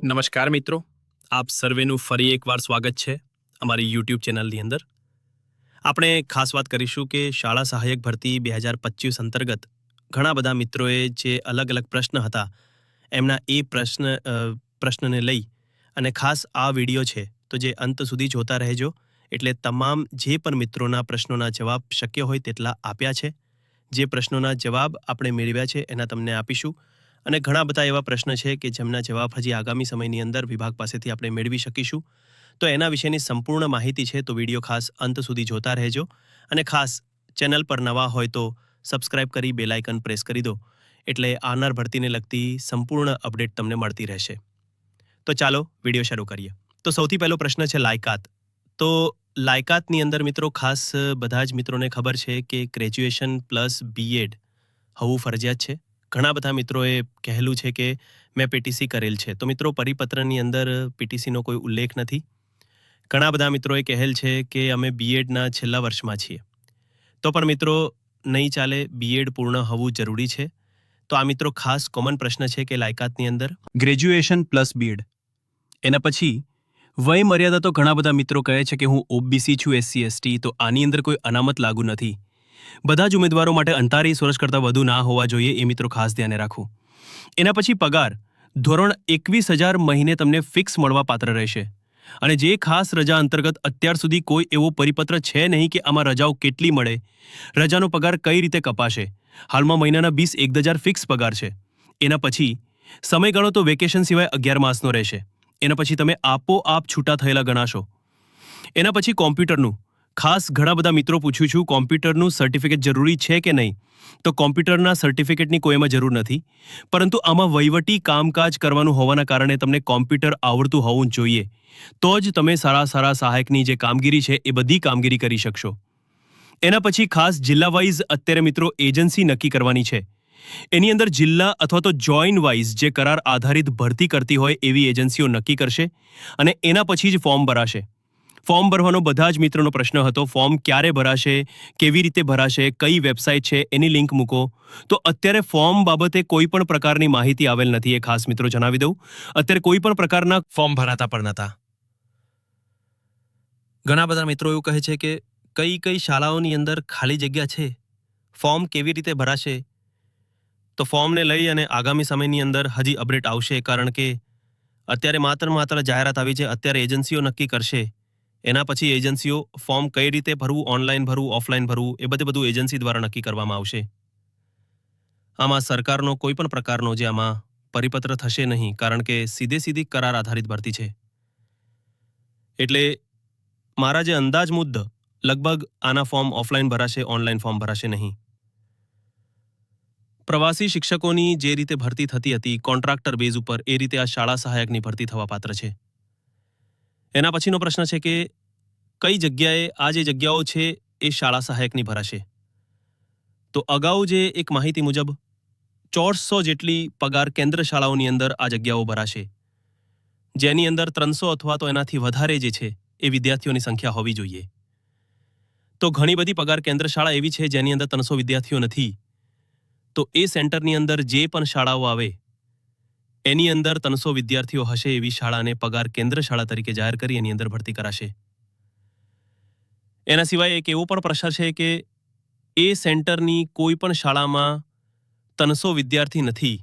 નમસ્કાર મિત્રો, આપ સર્વેનું ફરી એકવાર સ્વાગત છે અમારી યુટ્યુબ ચેનલની અંદર. આપણે ખાસ વાત કરીશું કે શાળા સહાયક ભરતી બે હજાર પચીસ અંતર્ગત ઘણા બધા મિત્રોએ જે અલગ અલગ પ્રશ્ન હતા, એમના એ પ્રશ્ન પ્રશ્નને લઈ અને ખાસ આ વીડિયો છે તો જે અંત સુધી જોતા રહેજો, એટલે તમામ જે પણ મિત્રોના પ્રશ્નોના જવાબ શક્ય હોય તેટલા આપ્યા છે. જે પ્રશ્નોના જવાબ આપણે મેળવ્યા છે એના તમને આપીશું. અને ઘણા બધા એવા પ્રશ્ન છે કે જેમના જવાબ હજી આગામી સમયની અંદર વિભાગ પાસેથી આપણે મેળવી શકીશું. તો એના વિશેની સંપૂર્ણ માહિતી છે તો વીડિયો ખાસ અંત સુધી જોતા રહેજો. અને ખાસ ચેનલ પર નવા હોય તો સબસ્ક્રાઇબ કરી બેલ આઇકન પ્રેસ કરી દો. એટલે આવનાર ભરતીને લગતી સંપૂર્ણ અપડેટ તમને મળતી રહેશે. તો ચાલો વીડિયો શરૂ કરીએ. તો સૌથી પહેલો પ્રશ્ન છે લાયકાત. તો લાયકાતની અંદર મિત્રો ખાસ બધા જ મિત્રોને ખબર છે કે ગ્રેજ્યુએશન પ્લસ બીએડ હોવું ફરજિયાત છે? ઘણા બધા મિત્રોએ કહેલું છે કે મેં પીટીસી કરેલ છે. તો મિત્રો, પરિપત્રની અંદર પીટીસીનો કોઈ ઉલ્લેખ નથી. ઘણા બધા મિત્રોએ કહેલ છે કે અમે બીએડના છેલ્લા વર્ષમાં છીએ. તો પણ મિત્રો, નહીં ચાલે બીએડ પૂર્ણ હોવું જરૂરી છે. તો આ મિત્રો ખાસ કોમન પ્રશ્ન છે કે લાયકાતની અંદર? ગ્રેજ્યુએશન પ્લસ બીએડ એના પછી, વય મર્યાદા તો ઘણા બધા મિત્રો કહે છે કે હું ઓબીસી છું એસસી એસટી તો આની અંદર કોઈ અનામત લાગુ નથી. બધા જ ઉમેદવારો માટે અંતારી વર્ષ કરતાં વધુ ના હોવા જોઈએ એ મિત્રો ખાસ ધ્યાને રાખવું એના પછી પગાર. ધોરણ એકવીસ હજાર મહિને તમને ફિક્સ મળવા પાત્ર રહેશે. અને જે ખાસ રજા અંતર્ગત અત્યાર સુધી કોઈ એવો પરિપત્ર છે નહીં કે આમાં રજાઓ કેટલી મળે. રજાનો પગાર કઈ રીતે કપાશે? હાલમાં મહિનાના બીસ એક હજાર ફિક્સ પગાર છે. એના પછી. સમયગાળો તો વેકેશન સિવાય અગિયાર માસનો રહેશે. એના પછી તમે આપોઆપ છૂટા થયેલા ગણાશો. એના પછી કોમ્પ્યુટરનું. ખાસ ઘણા બધા મિત્રો પૂછું છું, કોમ્પ્યુટરનું સર્ટિફિકેટ જરૂરી છે કે નહીં? તો કોમ્પ્યુટરના સર્ટિફિકેટની કોઈ એમાં જરૂર નથી. પરંતુ આમાં વહીવટી કામકાજ કરવાનું હોવાના કારણે તમને કોમ્પ્યુટર આવડતું હોવું જોઈએ. તો જ તમે સારા સારા સહાયકની જે કામગીરી છે, એ બધી કામગીરી કરી શકશો. એના પછી ખાસ જિલ્લા વાઇઝ અત્યારે મિત્રો એજન્સી નક્કી કરવાની છે. એની અંદર જિલ્લા અથવા તો જોઈન વાઇઝ જે કરાર આધારિત ભરતી કરતી હોય એવી એજન્સીઓ નક્કી કરશે અને એના પછી જ ફોર્મ ભરાશે. ફોર્મ ભરવાનો બધા જ મિત્રોનો પ્રશ્ન હતો. ફોર્મ ક્યારે ભરાશે? કેવી રીતે ભરાશે? કઈ વેબસાઇટ છે? એની લિંક મૂકો. તો અત્યારે ફોર્મ બાબતે કોઈ પણ પ્રકારની માહિતી આવેલ નથી એ ખાસ મિત્રો જણાવી દઉં. અત્યારે કોઈ પણ પ્રકારના ફોર્મ ભરાતા પણ નહોતા ઘણા બધા મિત્રો એવું કહે છે કે કઈ કઈ શાળાઓની અંદર ખાલી જગ્યા છે? ફોર્મ કેવી રીતે ભરાશે? તો ફોર્મને લઈ અને આગામી સમયની અંદર હજી અપડેટ આવશે કારણ કે અત્યારે માત્ર માત્ર જાહેરાત આવી છે. અત્યારે એજન્સીઓ નક્કી કરશે એના પછી એજન્સીઓ ફોર્મ કઈ રીતે ભરવું, ઓનલાઈન ભરવું, ઓફલાઈન ભરવું, એ બધે બધું એજન્સી દ્વારા નક્કી કરવામાં આવશે. આમાં સરકારનો કોઈ પણ પ્રકારનો જે આમાં પરિપત્ર થશે નહીં, કારણ કે સીધે સીધી કરાર આધારિત ભરતી છે. એટલે મારા જે અંદાજ મુદ્દ, લગભગ આના ફોર્મ ઓફલાઈન ભરાશે, ઓનલાઈન ફોર્મ ભરાશે નહીં. પ્રવાસી શિક્ષકોની જે રીતે ભરતી થતી હતી, કોન્ટ્રાક્ટર બેઝ ઉપર, એ રીતે આ શાળા સહાયકની ભરતી થવા પાત્ર છે. એના પછીનો પ્રશ્ન છે કે કઈ જગ્યાએ આ જે જગ્યાઓ છે એ શાળા સહાયકની ભરાશે? તો અગાઉ જે એક માહિતી મુજબ ચોરસો જેટલી પગાર કેન્દ્ર શાળાઓની અંદર આ જગ્યાઓ ભરાશે. જેની અંદર ત્રણસો અથવા તો એનાથી વધારે જે છે એ વિદ્યાર્થીઓની સંખ્યા હોવી જોઈએ. તો ઘણી બધી પગાર કેન્દ્ર શાળા એવી છે જેની અંદર ત્રણસો વિદ્યાર્થીઓ નથી. તો એ સેન્ટરની અંદર જે પણ શાળાઓ આવે એની અંદર ત્રણસો વિદ્યાર્થીઓ હશે એવી શાળાને પગાર કેન્દ્ર શાળા તરીકે જાહેર કરી એની અંદર ભરતી કરાશે. એના સિવાય એક એવો પણ પ્રશ્ન છે કે એ સેન્ટરની કોઈ પણ શાળામાં ત્રણસો વિદ્યાર્થી નથી,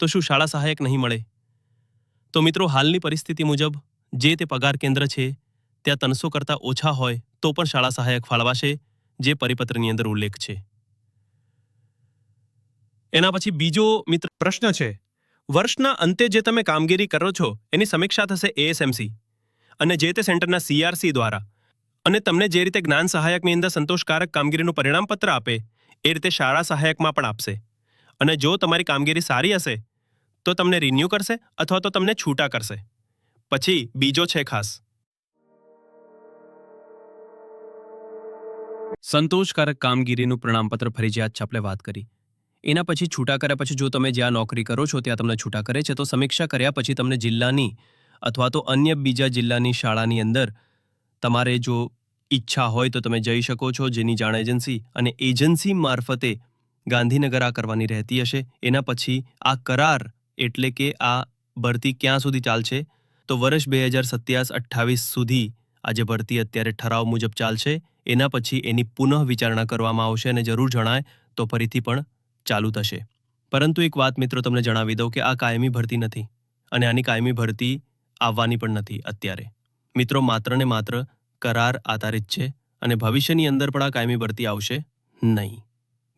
તો શું શાળા સહાયક નહીં મળે? તો મિત્રો, હાલની પરિસ્થિતિ મુજબ જે તે પગાર કેન્દ્ર છે, ત્યાં ત્રણસો કરતાં ઓછા હોય તો પણ શાળા સહાયક ફાળવાશે, જે પરિપત્રની અંદર ઉલ્લેખ છે. એના પછી બીજો મિત્ર પ્રશ્ન છે વર્ષના અંતે જે તમે કામગીરી કરો છો, એની સમીક્ષા થશે એએસએમસી અને જે તે સેન્ટરના સીઆરસી દ્વારા. અને તમને જે રીતે જ્ઞાન સહાયકની અંદર સંતોષકારક કામગીરીનું પરિણામપત્ર આપે, એ રીતે શાળા સહાયકમાં પણ આપશે. અને જો તમારી કામગીરી સારી હશે, તો તમને રિન્યૂ કરશે અથવા તો તમને છૂટા કરશે. પછી બીજો છે ખાસ. સંતોષકારક કામગીરીનું પ્રમાણપત્ર ફરજિયાત છે, આપણે વાત કરી. એના પછી છૂટા કર્યા પછી જો તમે જ્યાં નોકરી કરો છો, ત્યાં તમને છૂટા કરે છે, તો સમીક્ષા કર્યા પછી તમને જિલ્લાની અથવા તો અન્ય બીજા જિલ્લાની શાળાની અંદર તમારે જો ઈચ્છા હોય તો તમે જઈ શકો છો, જેની જાણ એજન્સી અને એજન્સી મારફતે ગાંધીનગર આ કરવાની રહેતી હશે. એના પછી આ કરાર એટલે કે આ ભરતી ક્યાં સુધી ચાલશે? તો વર્ષ બે હજાર સત્યાસ અઠ્ઠાવીસ સુધી આ જે ભરતી અત્યારે ઠરાવ મુજબ ચાલશે. એના પછી એની પુનઃ વિચારણા કરવામાં આવશે અને જરૂર જણાય તો ફરીથી પણ ચાલુ થશે. પરંતુ એક વાત મિત્રો તમને જણાવી દઉં કે આ કાયમી ભરતી નથી અને આની કાયમી ભરતી આવવાની પણ નથી અત્યારે. મિત્રો માત્ર ને માત્ર કરાર આધારિત છે અને ભવિષ્યની અંદર પણ આ કાયમી ભરતી આવશે નહીં.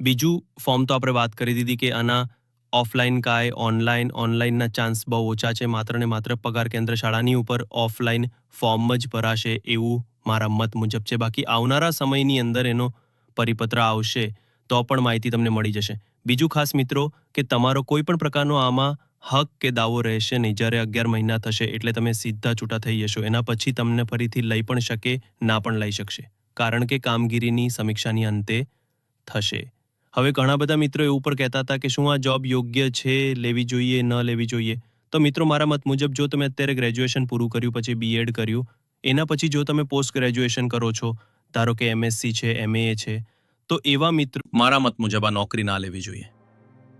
બીજું, ફોર્મ તો આપણે વાત કરી દીધી કે આના ઓફલાઈન કાય, ઓનલાઈન, ઓનલાઈનના ચાન્સ બહુ ઓછા છે, માત્ર ને માત્ર પગાર કેન્દ્ર શાળાની ઉપર ઓફલાઈન ફોર્મ જ ભરાશે એવું મારા મત મુજબ છે. બાકી આવનારા સમયની અંદર એનો પરિપત્ર આવશે તો પણ માહિતી તમને મળી જશે. બીજું ખાસ મિત્રો કે તમારો કોઈ પણ પ્રકારનો આમાં હક કે દાવો રહેશે નહીં. જ્યારે અગિયાર મહિના થશે એટલે તમે સીધા છૂટા થઈ જશો. એના પછી તમને ફરીથી લઈ પણ શકે, ના પણ લઈ શકશે. કારણ કે કામગીરીની સમીક્ષાની અંતે થશે. હવે ઘણા બધા મિત્રો એવું પણ કહેતા હતા કે શું આ જોબ યોગ્ય છે? લેવી જોઈએ, ન લેવી જોઈએ? તો મિત્રો, મારા મત મુજબ જો તમે અત્યારે ગ્રેજ્યુએશન પૂરું કર્યું, પછી બીએડ કર્યું, એના પછી જો તમે પોસ્ટ ગ્રેજ્યુએશન કરો છો, ધારો કે એમએસસી છે એમએ છે તો એવા મિત્રો મારા મત મુજબ આ નોકરી ના લેવી જોઈએ.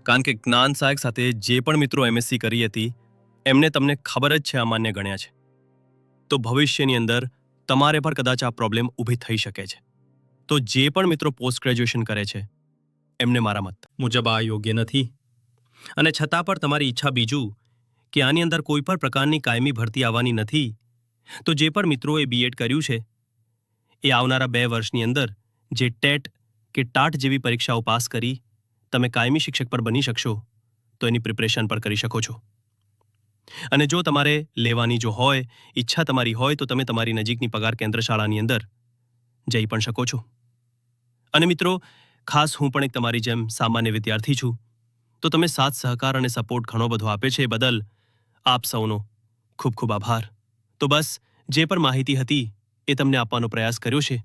કારણ કે જ્ઞાન સહાયક સાથે જે પણ મિત્રો એમએસસી કરી હતી, એમને તમને ખબર જ છે અમાન્ય ગણ્યા છે. તો ભવિષ્યની અંદર તમારે પર કદાચ આ પ્રોબ્લેમ ઊભી થઈ શકે છે. તો જે પણ મિત્રો પોસ્ટ ગ્રેજ્યુએશન કરે છે, એમને મારા મત મુજબ આ યોગ્ય નથી. અને છતાં પણ તમારી ઈચ્છા બીજું કે આની અંદર કોઈ પણ પ્રકારની કાયમી ભરતી આવવાની નથી, તો જે પણ મિત્રોએ બીએડ કર્યું છે, એ આવનારા બે વર્ષની અંદર જે ટેટ કે ટાટ જેવી પરીક્ષાઓ પાસ કરી તમે કાયમી શિક્ષક પર બની શકશો, તો એની પ્રિપરેશન પણ કરી શકો છો. અને જો તમારે લેવાની જો હોય, ઈચ્છા તમારી હોય, તો તમે તમારી નજીકની પગાર કેન્દ્ર શાળાની અંદર જઈ પણ શકો છો. અને મિત્રો, ખાસ હું પણ એક તમારી જેમ સામાન્ય વિદ્યાર્થી છું, તો તમે સાથ, સહકાર અને સપોર્ટ ઘણો બધો આપે છે બદલ આપ સૌનો ખૂબ ખૂબ આભાર. તો બસ, જે પણ માહિતી હતી એ તમને આપવાનો પ્રયાસ કર્યો છે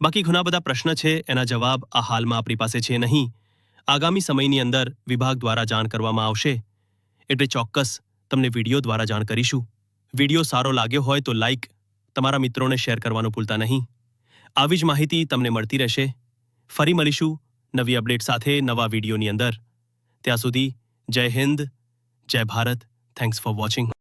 બાકી ઘણા બધા પ્રશ્ન છે, એના જવાબ આ હાલમાં આપણી પાસે છે નહીં. આગામી સમયની અંદર વિભાગ દ્વારા જાણ કરવામાં આવશે. એટલે ચોક્કસ તમને વીડિયો દ્વારા જાણ કરીશું. વીડિયો સારો લાગ્યો હોય તો લાઇક તમારા મિત્રોને શેર કરવાનું ભૂલતા નહીં. આવી જ માહિતી તમને મળતી રહેશે. ફરી મળીશું નવી અપડેટ સાથે નવા વિડીયોની અંદર. ત્યાં સુધી જય હિન્દ, જય ભારત. Thanks for watching